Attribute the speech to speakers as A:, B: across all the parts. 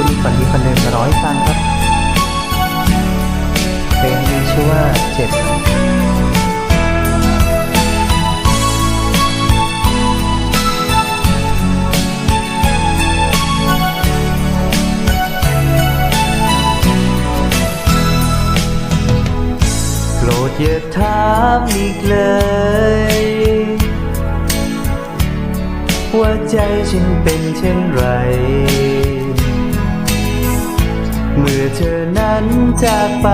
A: คุณฝันดีฝันเดิมร้อยฟังครับเพลงมีชื่อว่าเจ็บโปรดอย่าถามอีกเลยว่าใจฉันเป็นเช่นไร เมื่อเธอนั้นจากไป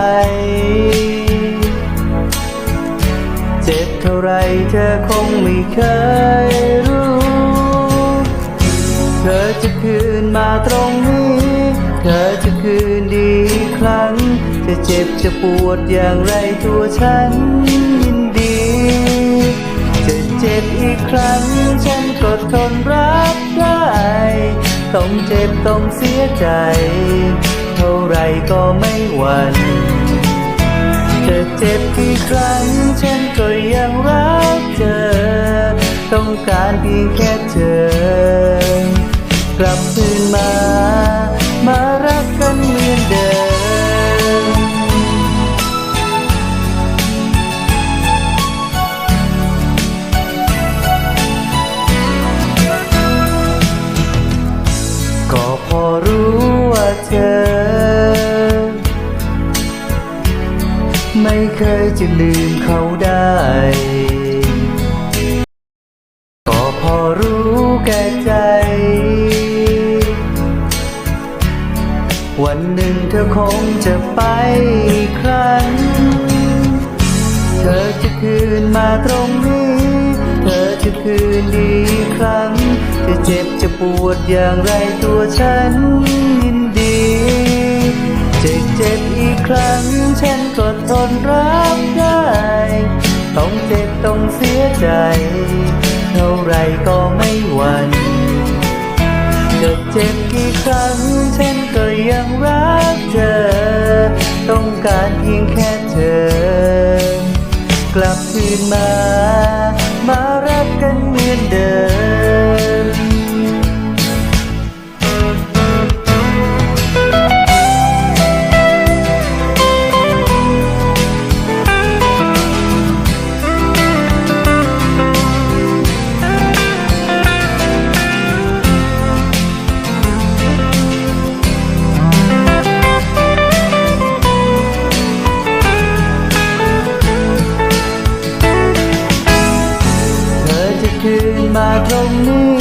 A: เจ็บเท่าไรเธอคงไม่เคยรู้ เธอจะคืนมาตรงนี้ เธอจะคืนดีครั้ง จะเจ็บจะปวดอย่างไรตัวฉันยินดี จะเจ็บอีกครั้งฉันก็ทนรับได้ ต้องเจ็บต้องเสียใจ ท่าไรก็ไม่หวั่นจะเจ็บกี่ครั้งฉันก็ยังรักเธอ ต้องการเพียงแค่เธอ กลับคืนมา มารักกันเหมือนเดิม ไม่เคยจะลืมเขาได้ ก็พอรู้แก่ใจ วันหนึ่งเธอคงจะไปครั้ง เธอจะคืนมาตรงนี้ เธอจะคืนดีครั้ง จะเจ็บจะปวดอย่างไรตัวฉันยินดี การเพียงแค่เธอ กลับคืนมามา คืนมาตรงนี้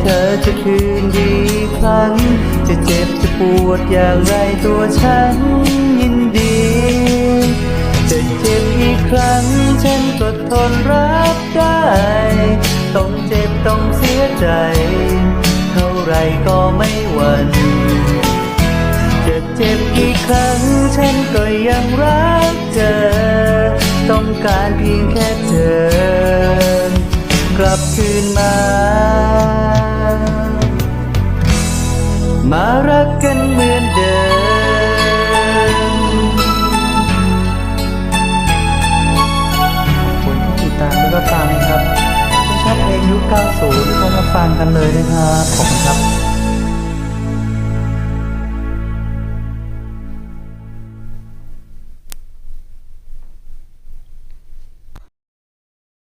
A: เธอจะคืนดีครั้ง จะเจ็บจะปวดอย่างไรตัวฉันยินดี จะเจ็บอีกครั้ง ฉันก็ทนรับได้ ต้องเจ็บต้องเสียใจ เท่าไรก็ไม่หวั่นจะเจ็บกี่ครั้ง ฉันก็ยังรักเธอ ต้องการเพียงแค่เธอ ลับคืนมา มารักกันเหมือนเดิมคนที่ติดตามแล้วก็ฟังครับชอบเพลงยุค 90ก็มาฟังกันเลยนะครับ ขอบคุณครับ